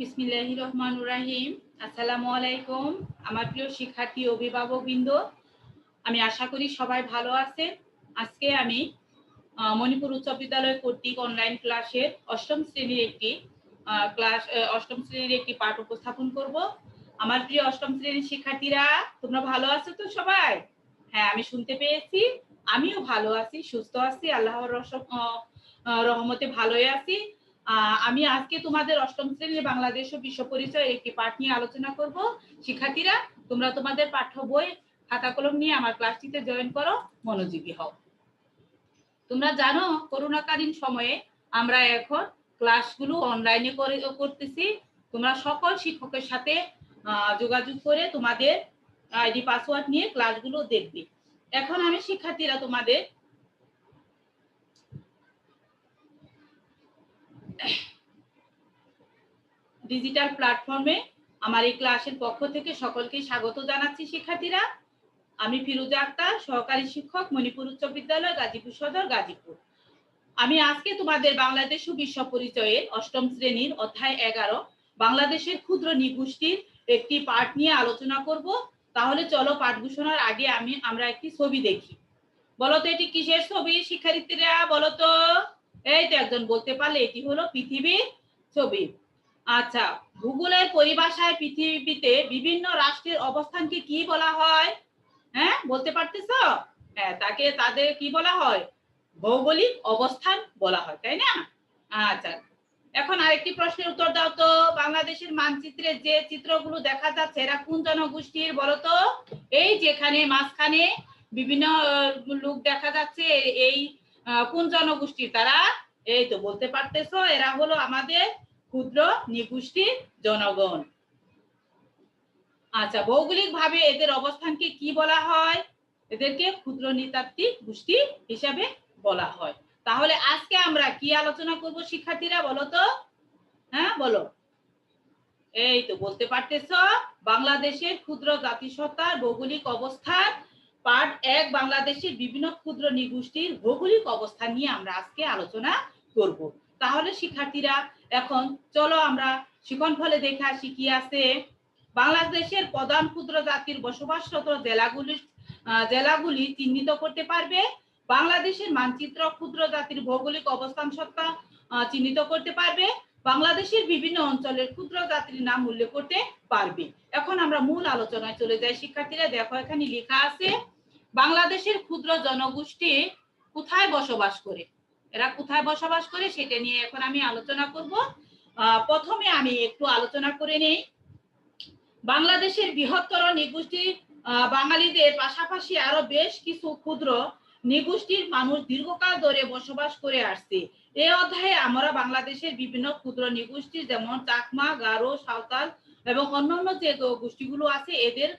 বিসমিল্লাহ রহমান রাহিম আসসালামু আলাইকুম আমার প্রিয় শিক্ষার্থী অভিভাবক বৃন্দ আমি আশা করি সবাই ভালো আছে আজকে আমি মণিপুর উচ্চ বিদ্যালয় কর্তৃক অনলাইন ক্লাসের অষ্টম শ্রেণির একটি ক্লাস অষ্টম শ্রেণির একটি পাঠ উপস্থাপন করব। আমার প্রিয় অষ্টম শ্রেণির শিক্ষার্থীরা, তোমরা ভালো আছো তো সবাই? হ্যাঁ আমি শুনতে পেয়েছি। আমিও ভালো আছি, সুস্থ আছি, আল্লাহর রহমতে ভালোই আছি। আমি আজকে তোমাদের অষ্টম শ্রেণির বাংলাদেশ ও বিশ্ব পরিচয় একটি পাঠ নিয়ে আলোচনা করব। শিক্ষার্থীরা, তোমরা তোমাদের পাঠ্য বই খাতা কলম নিয়ে আমার ক্লাসটিতে জয়েন করো, মনোযোগী হও। তোমরা জানো, করোনাকালীন সময়ে আমরা এখন ক্লাসগুলো অনলাইনে করে, করতেছি। তোমরা সকল শিক্ষকের সাথে যোগাযোগ করে তোমাদের আইডি, পাসওয়ার্ড নিয়ে ক্লাসগুলো দেখবে। এখন আমি শিক্ষার্থীরা তোমাদের ডিজিটাল প্ল্যাটফর্মে আমার এই ক্লাসের পক্ষ থেকে সকলকে স্বাগত জানাচ্ছি, শিক্ষার্থীরা। আমি ফিরোজা আক্তার, সহকারী শিক্ষক, মণিপুর উচ্চ বিদ্যালয়, গাজীপুর সদর, গাজীপুর। আমি আজকে তোমাদের বাংলাদেশ বিশ্ব পরিচয়ের অষ্টম শ্রেণির অধ্যায় এগারো, বাংলাদেশের ক্ষুদ্র নিগোষ্ঠীর একটি পাঠ নিয়ে আলোচনা করব। তাহলে চলো পাঠ ঘোষণার আগে আমি, আমরা একটি ছবি দেখি। বলতো এটি কিসের ছবি, শিক্ষার্থীরা বলতো এই তো একজন বলতে পারলে এটি হলো পৃথিবীর ছবি। আচ্ছা ভূগোলের পরিভাষায় পৃথিবীতে বিভিন্ন রাষ্ট্রের অবস্থানকে কি বলা হয়? হ্যাঁ বলতে পারতেছো? হ্যাঁ তাকে তাদের কি বলা হয়? ভৌগোলিক অবস্থান বলা হয়, তাই না? আচ্ছা এখন আরেকটি প্রশ্নের উত্তর দাও তো। বাংলাদেশের মানচিত্রে যে চিত্রগুলো দেখা যাচ্ছে, এরা কোন জনগোষ্ঠীর বলতো এই যেখানে মাঝখানে বিভিন্ন লোক দেখা যাচ্ছে, এই কোন জনগোষ্ঠীর তারা? এই তো বলতে পারতেছো, এরা হলো আমাদের ক্ষুদ্র নিগোষ্ঠীর জনগণ। আচ্ছা ভৌগোলিক ভাবে এদের অবস্থানকে কি বলা হয়? এদেরকে ক্ষুদ্র নৃতাত্ত্বিক গোষ্ঠী হিসাবে বলা হয়। তাহলে আজকে আমরা কি আলোচনা করব শিক্ষার্থীরা, বলো তো? হ্যাঁ বলো। এই তো বলতে পারতেছ, বাংলাদেশের ক্ষুদ্র জাতিসত্তার ভৌগোলিক অবস্থান পার্ট এক বাংলাদেশের বিভিন্ন ক্ষুদ্র নিগোষ্ঠীর ভৌগোলিক অবস্থান নিয়ে আমরা আজকে আলোচনা করব। তাহলে শিক্ষার্থীরা, এখন চলো আমরা শিখন ফলে দেখে আসি কি আছে। বাংলাদেশের প্রধান ক্ষুদ্র জাতির বসবাসরত জেলাগুলি জেলাগুলি চিহ্নিত করতে পারবে। বাংলাদেশের মানচিত্র ক্ষুদ্র জাতির ভৌগোলিক অবস্থান সত্তা চিহ্নিত করতে পারবে। বাংলাদেশের বিভিন্ন অঞ্চলের ক্ষুদ্র জাতির নাম উল্লেখ করতে পারবে। এখন আমরা মূল আলোচনায় চলে যাই। শিক্ষার্থীরা, দেখো এখানে লেখা আছে বাংলাদেশের ক্ষুদ্র জনগোষ্ঠী কোথায় বসবাস করে? এরা কোথায় বসবাস করে সেটা নিয়ে এখন আমি আলোচনা করব। প্রথমে আমি একটু আলোচনা করে নেই। বাংলাদেশের বৃহত্তর নিগোষ্ঠী বাঙালিদের পাশাপাশি আরও বেশ কিছু ক্ষুদ্র নিগোষ্ঠীর মানুষ দীর্ঘকাল ধরে বসবাস করে আসছে। এই অধ্যায়ে আমরা বাংলাদেশের বিভিন্ন ক্ষুদ্র নিগোষ্ঠী যেমন চাকমা, গারো, সাঁওতাল এবং অন্যান্য যে গোষ্ঠীগুলো আছে, এদের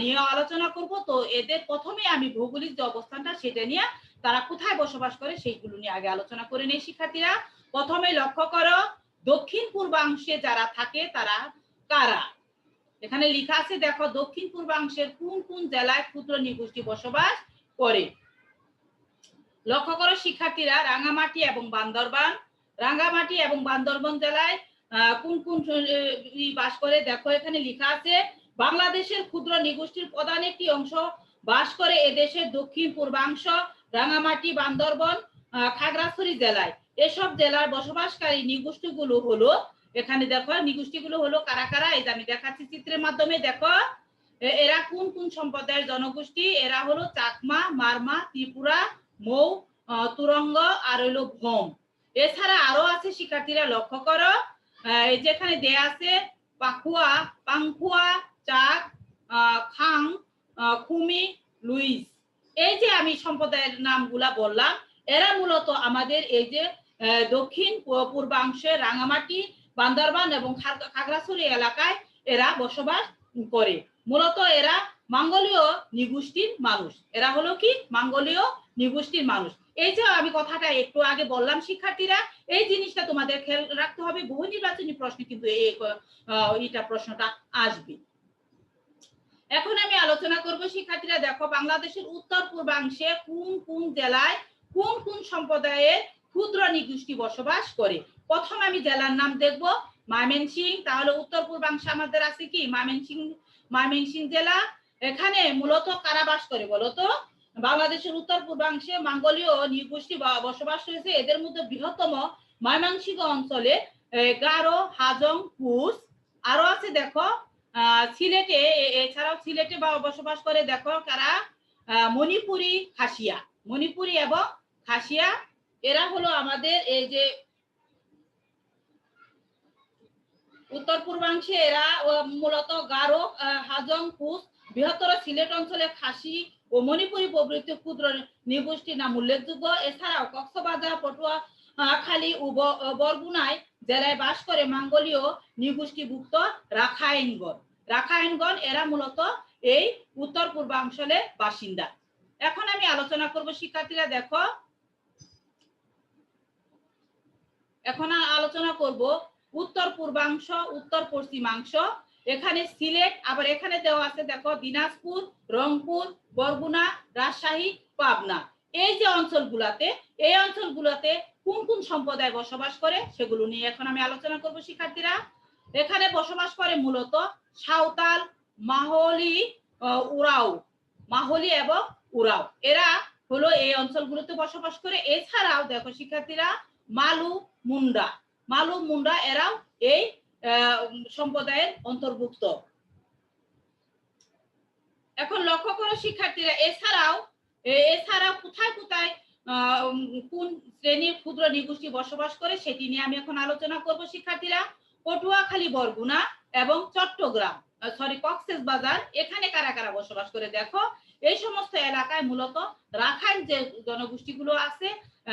নিয়ে আলোচনা করব। তো এদের প্রথমে আমি ভৌগোলিক যে অবস্থানটা, সেটা নিয়ে তারা কোথায় বসবাস করে, সেইগুলো নিয়ে আগে আলোচনা করে নেই শিক্ষার্থীরা। প্রথমে লক্ষ্য করো, দক্ষিণ পূর্বাংশে যারা থাকে, তারা কারা? এখানে লেখা আছে, দেখো, দক্ষিণ পূর্বাংশের কোন কোন জেলায় ক্ষুদ্র নিগোষ্ঠী বসবাস করে? লক্ষ্য করো শিক্ষার্থীরা, রাঙামাটি এবং বান্দরবান। রাঙ্গামাটি এবং বান্দরবান জেলায় কোন কোন বাস করে? দেখো, এখানে লেখা আছে বাংলাদেশের ক্ষুদ্র নিগোষ্ঠীর প্রধান একটি অংশ বাস করে এদেশের দক্ষিণ পূর্বাংশ, রাঙামাটি, বান্দরবন খাগড়াছড়ি জেলায়। এসব জেলার বসবাসকারী নিগোষ্ঠীগুলো হলো, এখানে দেখো, নিগোষ্ঠীগুলো হলো কারা কারা? এই আমি দেখাচ্ছি চিত্রের মাধ্যমে, দেখো। এরা কোন কোন সম্প্রদায়ের জনগোষ্ঠী? এরা হলো চাকমা, মারমা, ত্রিপুরা, মৌ তুরঙ্গ আর হলো ভোম। এছাড়া আরও আছে শিক্ষার্থীরা লক্ষ্য করো। যেখানে দেয়া আছে পাখুয়া, পাংখুয়া চাক খাং খুমি, লুইস। এই যে আমি সম্প্রদায়ের নামগুলা বললাম, এরা মূলত আমাদের এই যে দক্ষিণ পূর্বাংশে রাঙামাটি, বান্দরবান এবং খাগ- খাগড়াছড়ি এলাকায় এরা বসবাস করে। মূলত এরা মঙ্গোলীয় নিগোষ্ঠীর মানুষ। এরা হলো কি? মঙ্গোলীয় নিগোষ্ঠীর মানুষ। এই যে আমি কথাটা একটু আগে বললাম, শিক্ষার্থীরা, এই জিনিসটা তোমাদের খেয়াল রাখতে হবে। বহু নির্বাচনী প্রশ্নে কিন্তু এই এইটা প্রশ্নটা আসবে। এখন আমি আলোচনা করব, শিক্ষার্থীরা দেখো, বাংলাদেশের উত্তর পূর্বাংশে কোন কোন জেলায় কোন কোন সম্প্রদায়ের ক্ষুদ্র নিগোষ্ঠী বসবাস করে? প্রথম আমি জেলার নাম দেখব, ময়মনসিং, তাহলে উত্তর পূর্বাংশে আমাদের আছে কি? ময়মনসিং ময়মনসিং জেলা। এখানে মূলত কারাবাস করে বলতো বাংলাদেশের উত্তর পূর্বাংশে মঙ্গোলীয় নৃগোষ্ঠী বসবাস রয়েছে, এদের মধ্যে বৃহত্তম ময়মনসিংহ অঞ্চলে গারো, হাজং কুস আরও আছে দেখো সিলেটে এছাড়াও সিলেটে বা- বসবাস করে দেখো কারা? মণিপুরি খাসিয়া। মণিপুরি এবং খাসিয়া এরা হলো আমাদের এই যে উত্তর পূর্বাংশে এরা মূলত গারো হাজং কুস বৃহত্তর সিলেট অঞ্চলে খাসি ও মণিপুরি প্রভৃতি ক্ষুদ্র নৃগোষ্ঠীর নাম উল্লেখযোগ্য। এছাড়াও কক্সবাজার পটুয়া আহ, খালী ও বরগুনায় জেলায় বাস করে মঙ্গোলীয় নৃগোষ্ঠীভুক্ত রাখাইনগণ রাখাইনগণ এরা মূলত এই উত্তর পূর্বাঞ্চলের বাসিন্দা। এখন আমি আলোচনা করব, শিক্ষার্থীরা দেখো। এখন আলোচনা করব উত্তর পূর্বাংশ উত্তর পশ্চিমাংশ এখানে সিলেট, আবার এখানে দেওয়া আছে, দেখো, দিনাজপুর, রংপুর, বরগুনা, রাজশাহী, পাবনা। এই যে অঞ্চলগুলাতে, এই অঞ্চলগুলোতে কোন কোন সম্প্রদায় বসবাস করে, সেগুলো নিয়ে এখন আমি আলোচনা করব, শিক্ষার্থীরা। এখানে বসবাস করে মূলত সাঁওতাল, মাহলি উরাও, মাহলি এবং উরাও। এরা হলো এই অঞ্চলগুলোতে বসবাস করে। এছাড়াও দেখো শিক্ষার্থীরা, মালু মুন্ডা। মালু মুন্ডা এরাও এই সম্প্রদায়ের অন্তর্ভুক্ত। এখন লক্ষ্য করো শিক্ষার্থীরা, এছাড়াও এছাড়াও কোথায় কোথায় কোন শ্রেণির ক্ষুদ্র নিগোষ্ঠী বসবাস করে সেটি নিয়ে আমি এখন আলোচনা করব শিক্ষার্থীরা। পটুয়াখালী, বরগুনা এবং চট্টগ্রাম সরি কক্সেস বাজার, এখানে কারা কারা বসবাস করে দেখো। এই সমস্ত এলাকায় মূলত রাখাইন যে জনগোষ্ঠীগুলো আছে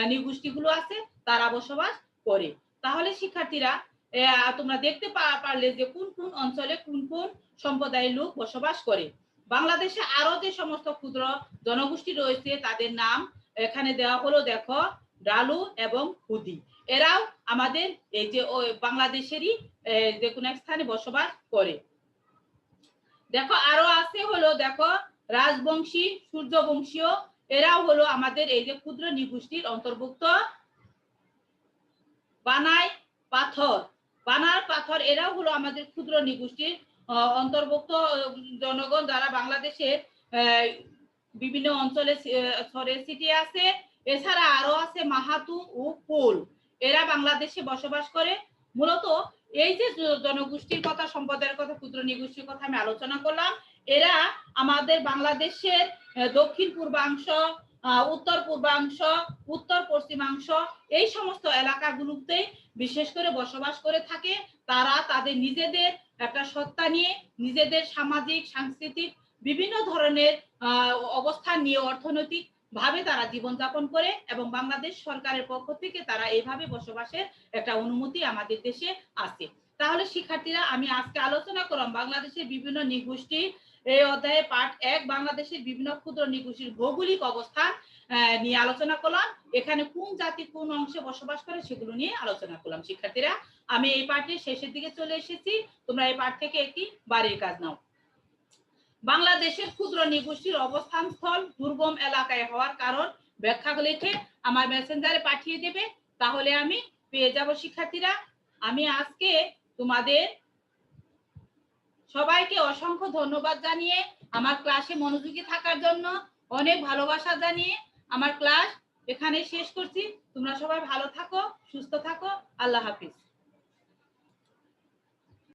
নৃগোষ্ঠীগুলো আছে, তারা বসবাস করে। তাহলে শিক্ষার্থীরা তোমরা দেখতে পারলে যে কোন কোন অঞ্চলে কোন কোন সম্প্রদায়ের লোক বসবাস করে। বাংলাদেশে আরও যে সমস্ত ক্ষুদ্র জনগোষ্ঠী রয়েছে, তাদের নাম এখানে দেওয়া হলো দেখো, ডালু এবং হুদি। এরাও আমাদের এই যে বাংলাদেশেরই যে কোনো এক স্থানে বসবাস করে। দেখো আরও আছে হলো, দেখো, রাজবংশী, সূর্যবংশীয়, এরাও হলো আমাদের এই যে ক্ষুদ্র নৃগোষ্ঠীর অন্তর্ভুক্ত। বানাই পাথর। বানার পাথর, এরাও হলো আমাদের ক্ষুদ্র নৃগোষ্ঠীর অন্তর্ভুক্ত জনগণ যারা বাংলাদেশের বিভিন্ন অঞ্চলে ছিটিয়ে আছে। এছাড়া আরও আছে মাহাতু ও কুল এরা বাংলাদেশে বসবাস করে। মূলত এই যে জনগোষ্ঠীর কথা, সম্প্রদায়ের কথা ক্ষুদ্র নৃগোষ্ঠীর কথা আমি আলোচনা করলাম, এরা আমাদের বাংলাদেশের দক্ষিণ পূর্বাংশ উত্তর পূর্বাংশ, উত্তর পশ্চিমাংশ, এই সমস্ত এলাকাগুলোতে বিশেষ করে বসবাস করে থাকে। তারা তাদের নিজেদের একটা সত্তা নিয়ে, নিজেদের সামাজিক, সাংস্কৃতিক বিভিন্ন ধরনের অবস্থান নিয়ে, অর্থনৈতিক ভাবে তারা জীবনযাপন করে এবং বাংলাদেশ সরকারের পক্ষ থেকে তারা এইভাবে বসবাসের একটা অনুমতি আমাদের দেশে আছে। তাহলে শিক্ষার্থীরা, আমি আজকে আলোচনা করলাম বাংলাদেশের বিভিন্ন নৃগোষ্ঠী, এই অধ্যায়ে পাঠ এক, বাংলাদেশের বিভিন্ন ক্ষুদ্র নৃগোষ্ঠীর ভৌগোলিক অবস্থান নিয়ে আলোচনা করলাম। এখানে কোন জাতি কোন অংশে বসবাস করে সেগুলো নিয়ে আলোচনা করলাম। শিক্ষার্থীরা, আমি এই পাঠের শেষের দিকে চলে এসেছি। তোমরা এই পাঠ থেকে একটি বাড়ির কাজ নাও। বাংলাদেশের ক্ষুদ্র নৃগোষ্ঠীর অবস্থান স্থল দুর্গম এলাকায় হওয়ার কারণ ব্যাখ্যা লিখে আমার মেসেঞ্জারে পাঠিয়ে দেবে। তাহলে আমি পেয়ে যাব, শিক্ষার্থীরা। আমি আজকে তোমাদের সবাইকে অসংখ্য ধন্যবাদ জানিয়ে আমার ক্লাসে মনোযোগী থাকার জন্য অনেক ভালোবাসা জানিয়ে আমার ক্লাস এখানে শেষ করছি। তোমরা সবাই ভালো থাকো, সুস্থ থাকো। আল্লাহ হাফিজ।